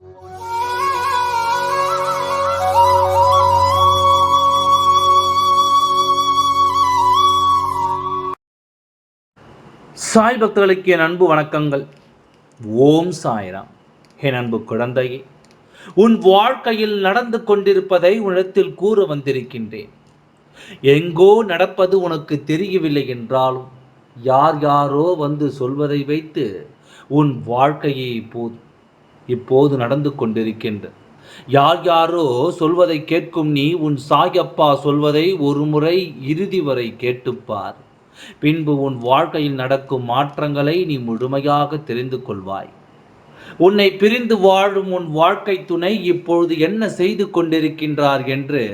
சாய் பக்தர்களுக்கு என் அன்பு வணக்கங்கள். ஓம் சாய்ராம். என் அன்பு குழந்தையே உன் வாழ்க்கையில் நடந்து கொண்டிருப்பதை உன்னிடத்தில் கூற வந்திருக்கின்றேன். எங்கோ நடப்பது உனக்கு தெரியவில்லை என்றாலும் யார் யாரோ வந்து சொல்வதை வைத்து உன் வாழ்க்கையை போதும். இப்போது நடந்து கொண்டிருக்கின்ற யார் யாரோ சொல்வதை கேட்கும் நீ உன் சாயப்பா சொல்வதை ஒரு முறை இறுதி வரை கேட்டுப்பார். பின்பு உன் வாழ்க்கையில் நடக்கும் மாற்றங்களை நீ முழுமையாக தெரிந்து கொள்வாய். உன்னை பிரிந்து வாழும் உன் வாழ்க்கை துணை இப்பொழுது என்ன செய்து கொண்டிருக்கின்றார் என்று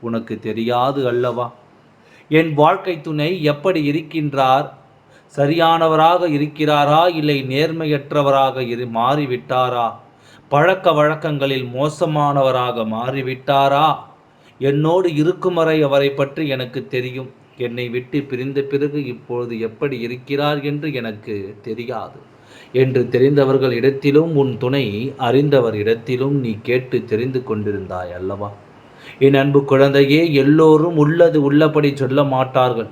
உனக்கு தெரியாது அல்லவா? என் வாழ்க்கை துணை எப்படி இருக்கின்றார்? சரியானவராக இருக்கிறாரா? இல்லை நேர்மையற்றவராக இரு மாறிவிட்டாரா? பழக்க வழக்கங்களில் மோசமானவராக மாறிவிட்டாரா? என்னோடு இருக்கும் வரை அவரை பற்றி எனக்கு தெரியும். என்னை விட்டு பிரிந்த பிறகு இப்பொழுது எப்படி இருக்கிறார் என்று எனக்கு தெரியாது. என்று தெரிந்தவர்கள் இடத்திலும் உன் துணை அறிந்தவர் இடத்திலும் நீ கேட்டு தெரிந்து கொண்டிருந்தாய் அல்லவா? என் அன்பு குழந்தையே எல்லோரும் உள்ளது உள்ளபடி சொல்ல மாட்டார்கள்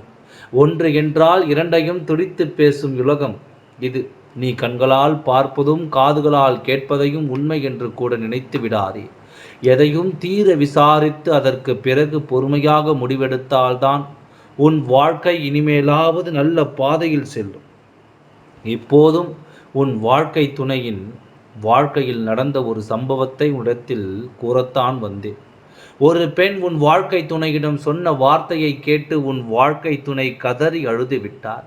ஒன்று என்றால் இரண்டையும் துடித்து பேசும் உலகம் இது நீ கண்களால் பார்ப்பதும் காதுகளால் கேட்பதையும் உண்மை என்று கூட நினைத்து விடாதே. எதையும் தீர விசாரித்து அதற்கு பிறகு பொறுமையாக முடிவெடுத்தால்தான் உன் வாழ்க்கை இனிமேலாவது நல்ல பாதையில் செல்லும். இப்போதும் உன் வாழ்க்கை துணையின் வாழ்க்கையில் நடந்த ஒரு சம்பவத்தை உடத்தில் கூறத்தான் வந்தேன். ஒரு பெண் உன் வாழ்க்கை துணையிடம் சொன்ன வார்த்தையை கேட்டு உன் வாழ்க்கை துணை கதறி அழுது விட்டார்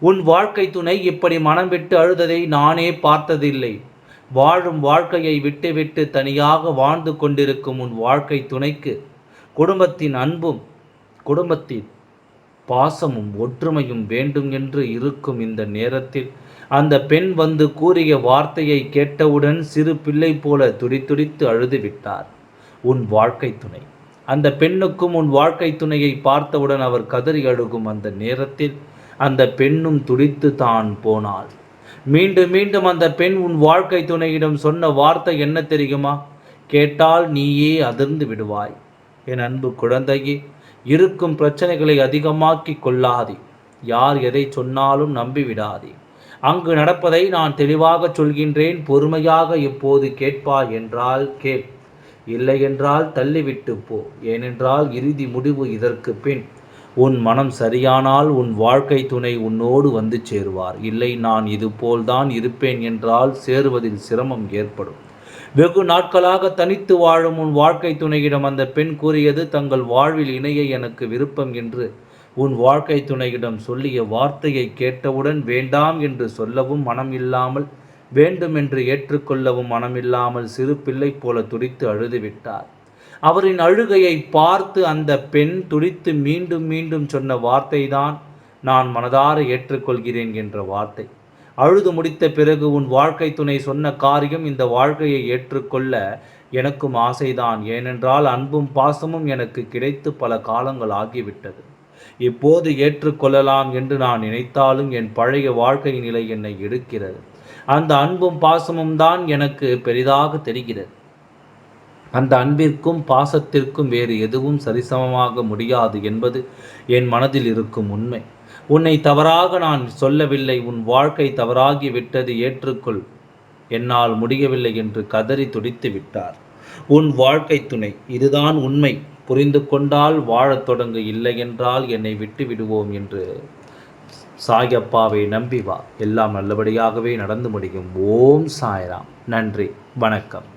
உன் வாழ்க்கை துணை இப்படி மனம் விட்டு அழுததை நானே பார்த்ததில்லை. வாழும் வாழ்க்கையை விட்டுவிட்டு தனியாக வாழ்ந்து கொண்டிருக்கும் உன் வாழ்க்கை துணைக்கு குடும்பத்தின் அன்பும் குடும்பத்தின் பாசமும் ஒற்றுமையும் வேண்டும் என்று இருக்கும் இந்த நேரத்தில் அந்த பெண் வந்து கூறிய வார்த்தையை கேட்டவுடன் சிறு பிள்ளை போல துடித்துடித்து அழுது விட்டார் உன் வாழ்க்கை துணை. அந்த பெண்ணுக்கும் உன் வாழ்க்கை துணையை பார்த்தவுடன் அவர் கதறி அழுகும் அந்த நேரத்தில் அந்த பெண்ணும் துடித்து தான் போனாள். மீண்டும் மீண்டும் அந்த பெண் உன் வாழ்க்கை துணையிடம் சொன்ன வார்த்தை என்ன தெரியுமா? கேட்டால் நீயே அதிர்ந்து விடுவாய். என் அன்பு குழந்தையே இருக்கும் பிரச்சனைகளை அதிகமாக்கி கொள்ளாதே. யார் எதை சொன்னாலும் நம்பிவிடாதே. அங்கு நடப்பதை நான் தெளிவாக சொல்கின்றேன் பொறுமையாக இப்போது கேட்பாய் என்றால் கேள். இல்லையென்றால் தள்ளிவிட்டு போ ஏனென்றால் இறுதி முடிவு இதற்கு பின். உன் மனம் சரியானால் உன் வாழ்க்கை துணை உன்னோடு வந்து சேருவார். இல்லை நான் இதுபோல்தான் இருப்பேன் என்றால் சேருவதில் சிரமம் ஏற்படும். வெகு நாட்களாக தனித்து வாழும் உன் வாழ்க்கை துணையிடம் அந்த பெண் கூறியது தங்கள் வாழ்வில் இணைய எனக்கு விருப்பம் என்று. உன் வாழ்க்கை துணையிடம் சொல்லிய வார்த்தையை கேட்டவுடன் வேண்டாம் என்று சொல்லவும் மனம் இல்லாமல் வேண்டுமென்று ஏற்றுக்கொள்ளவும் மனமில்லாமல் சிறு பிள்ளை போல துடித்து அழுதுவிட்டார். அவரின் அழுகையை பார்த்து அந்த பெண் துடித்து மீண்டும் மீண்டும் சொன்ன வார்த்தைதான் நான் மனதார ஏற்றுக்கொள்கிறேன் என்ற வார்த்தை. அழுது முடித்த பிறகு உன் வாழ்க்கை துணை சொன்ன காரியம் இந்த வாழ்க்கையை ஏற்றுக்கொள்ள எனக்கும் ஆசைதான். ஏனென்றால் அன்பும் பாசமும் எனக்கு கிடைத்து பல காலங்கள் ஆகிவிட்டது. இப்போது ஏற்றுக்கொள்ளலாம் என்று நான் நினைத்தாலும் என் பழைய வாழ்க்கை நிலை என்னை எடுக்கிறது. அந்த அன்பும் பாசமும் தான் எனக்கு பெரிதாக தெரிகிறது. அந்த அன்பிற்கும் பாசத்திற்கும் வேறு எதுவும் சரிசமமாக முடியாது என்பது என் மனதில் இருக்கும் உண்மை. உன்னை தவறாக நான் சொல்லவில்லை உன் வாழ்க்கை தவறாகி விட்டது ஏற்றுக்கொள். என்னால் முடியவில்லை என்று கதறி துடித்து விட்டார். உன் வாழ்க்கை துணை இதுதான் உண்மை. புரிந்து கொண்டால் வாழத் தொடங்கு இல்லை என்றால் என்னை விட்டு விடுவோம் என்று சாயப்பாவை நம்பி வா. எல்லாம் நல்லபடியாகவே நடந்து முடியும். ஓம் சாய்ராம். நன்றி. வணக்கம்.